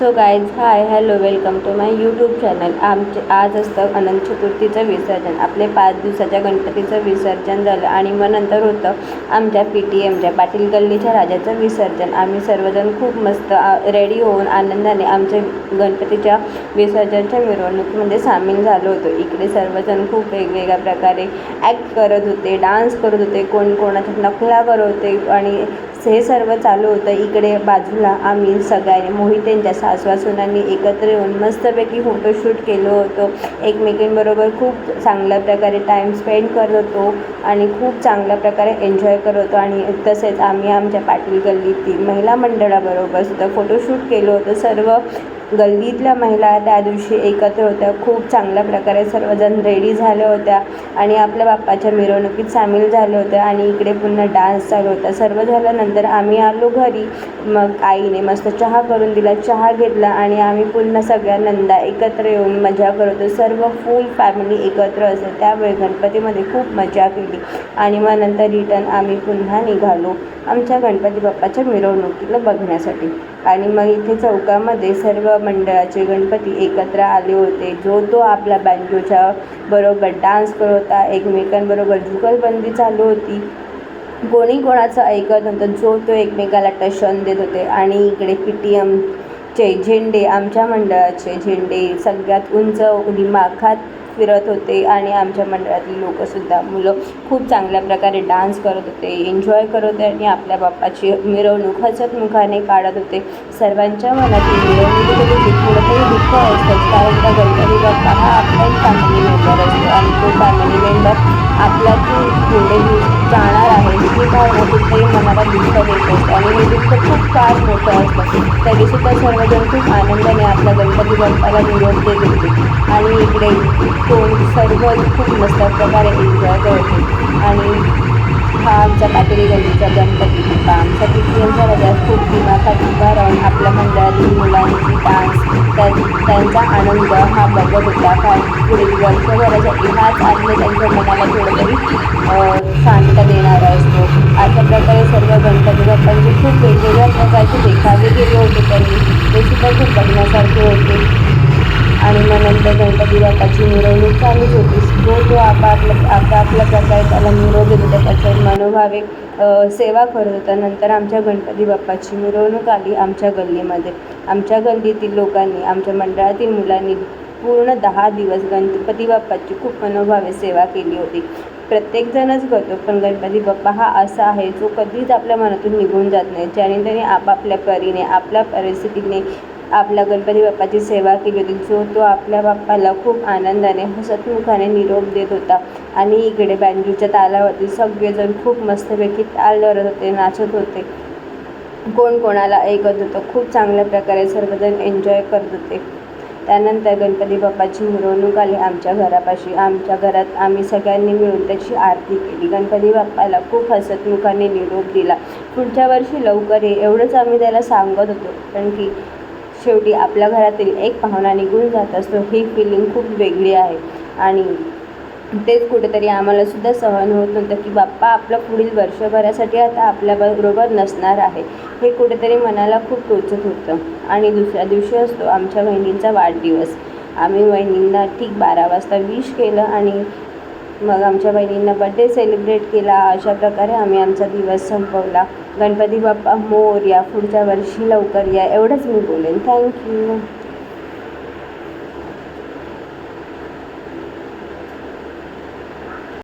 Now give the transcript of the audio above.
So guys hi hello welcome to my YouTube channel. आमचे आज असतं अनंत चतुर्थीचं विसर्जन. आपले पाच दिवसाच्या गणपतीचं विसर्जन झालं आणि मग नंतर होतं आमच्या पी टी एमच्या पाटील गल्लीच्या राजाचं विसर्जन. आम्ही सर्वजण खूप मस्त रेडी होऊन आनंदाने आमच्या गणपतीच्या विसर्जनच्या मिरवणुकीमध्ये सामील झालो होतो. इकडे सर्वजण खूप वेगवेगळ्या प्रकारे ॲक्ट करत होते डान्स करत होते कोण कोणाच्या नकला करत होते आणि हे सर्व चालू होतं. इकडे बाजूला आम्ही सगळ्यांनी मोहितेंच्या सासवासुनांनी एकत्र येऊन मस्तपैकी फोटोशूट केलो होतो. एकमेकींबरोबर खूप चांगल्या प्रकारे टाईम स्पेंड करत होतो आणि खूप चांगल्या प्रकारे एन्जॉय करत होतो. आणि तसेच आम्ही आमच्या पाटील गल्लीतील महिला मंडळाबरोबर सुद्धा फोटोशूट केलं होतं. सर्व गल्लीतल्या महिला त्या दिवशी एकत्र होत्या. खूप चांगल्या प्रकारे सर्वजण रेडी झाल्या होत्या आणि आपल्या बाप्पाच्या मिरवणुकीत सामील झाल्या होत्या आणि इकडे पुन्हा डान्स चालू होता. सर्व झाल्यानंतर आम्ही आलो घरी. मग आईने मस्त चहा करून दिला चहा घेतला आणि आम्ही पुन्हा सगळ्या नंदा एकत्र येऊन मजा करतो सर्व फुल फॅमिली एकत्र असते. त्यावेळी गणपतीमध्ये खूप मजा केली आणि मग नंतर रिटर्न आम्ही पुन्हा निघालो आमच्या गणपती बाप्पाच्या मिरवणुकीला बघण्यासाठी. आणि मग इथे चौकामध्ये सर्व मंडळाचे गणपती एकत्र आले होते. जो तो आपल्या बँजोच्या बरोबर डान्स करत होता. एकमेकांबरोबर जुगलबंदी चालू होती. कोणी कोणाचं ऐकत नव्हतं. जो तो एकमेकाला टशन देत होते. आणि इकडे पी टी एम चे झेंडे आमच्या मंडळाचे झेंडे सगळ्यात उंच दिमाखात फिरत होते आणि आमच्या मंडळातली लोकंसुद्धा मुलं खूप चांगल्या प्रकारे डान्स करत होते एन्जॉय करत होते आणि आपल्या बाप्पाची मिरवणूक हसतमुखाने काढत होते. सर्वांच्या मनातील मिरवणुकीमध्ये कुठंतरी दुःख असतं कारण त्या गणपती बाप्पा हा आपलाच फॅमिली मेंबर असतो आणि तो फॅमिली मेंबर आपल्यातून पुढे जाण आहे ही भावना मनाला दुःख देत असते आणि हे दुःख खूप फार मोठं असतं तरीसुद्धा सर्वजण खूप आनंदाने आपल्या गणपती बाप्पाला निरोप देत होते आणि इकडे कोण सर्व खूप मस्त प्रकारे एन्जॉय करते. आणि हा आमचा पातेरी गल्लीचा गणपती बाप्पा. आमचा पिटिएमचा राजा खूप दिमाखात उभा राहून आपल्या मंडळातील मुलांची डान्स त्यांचा आनंद हा बघत होता. कारण पुढील वर्षभराच्या हाच आनंद त्यांच्या मनाला थोडंतरी शांत देणारा असतो. अशा प्रकारे सर्व गणपती बाप्पांचे खूप वेगवेगळ्या प्रकारचे देखावे केले होते त्यांनी. ते सुद्धा खूप बघण्यासारखे होते. आणि मग नंतर गणपती बाप्पाची मिरवणूक चालूच होती. तो आपापलं आपापल्या प्रकारे त्याला निरोप देत होता त्याच्या मनोभावे सेवा करत होता. नंतर आमच्या गणपती बाप्पाची मिरवणूक आली आमच्या गल्लीमध्ये. आमच्या गल्लीतील लोकांनी आमच्या मंडळातील मुलांनी पूर्ण दहा दिवस गणपती बाप्पाची खूप मनोभावे सेवा केली होती. प्रत्येकजणच करतो पण गणपती बाप्पा हा असा आहे जो कधीच आपल्या मनातून निघून जात नाही. ज्याने त्याने आपापल्या परीने आपल्या परिस्थितीने आपल्या गणपती बाप्पाची सेवा केली होती. जो तो आपल्या बाप्पाला खूप आनंदाने हसतमुखाने निरोप देत होता. आणि इकडे बँजूच्या तालावरती सगळेजण खूप मस्तपैकी ताल धरत होते नाचत होते. कोण कोणाला ऐकत होतं खूप चांगल्या प्रकारे सर्वजण एन्जॉय करत होते. त्यानंतर गणपती बाप्पाची मिरवणूक आली आमच्या घरापाशी. आमच्या घरात आम्ही सगळ्यांनी मिळून त्याची आरती केली. गणपती बाप्पाला खूप हसतमुखाने निरोप दिला. पुढच्या वर्षी लवकर ये एवढंच आम्ही त्याला सांगत होतो. कारण की शेवटी आपल्या घरातील एक पाहुणा निघून जात असतो ही फिलिंग खूप वेगळी आहे. आणि तेच कुठेतरी आम्हालासुद्धा सहन होत नव्हतं की बाप्पा आपलं पुढील वर्षभरासाठी आता आपल्याबरोबर नसणार आहे. हे कुठेतरी मनाला खूप टोचत होतं. आणि दुसऱ्या दिवशी असतो आमच्या बहिणींचा वाढदिवस. आम्ही बहिणींना ठीक बारा वाजता विश केलं आणि मग आमच्या बहिणींना बड्डे सेलिब्रेट केला. अशा प्रकारे आम्ही आमचा दिवस संपवला. गणपती बाप्पा मोर या पुढच्या वर्षी लवकर या एवढंच मी बोलेन. थँक्यू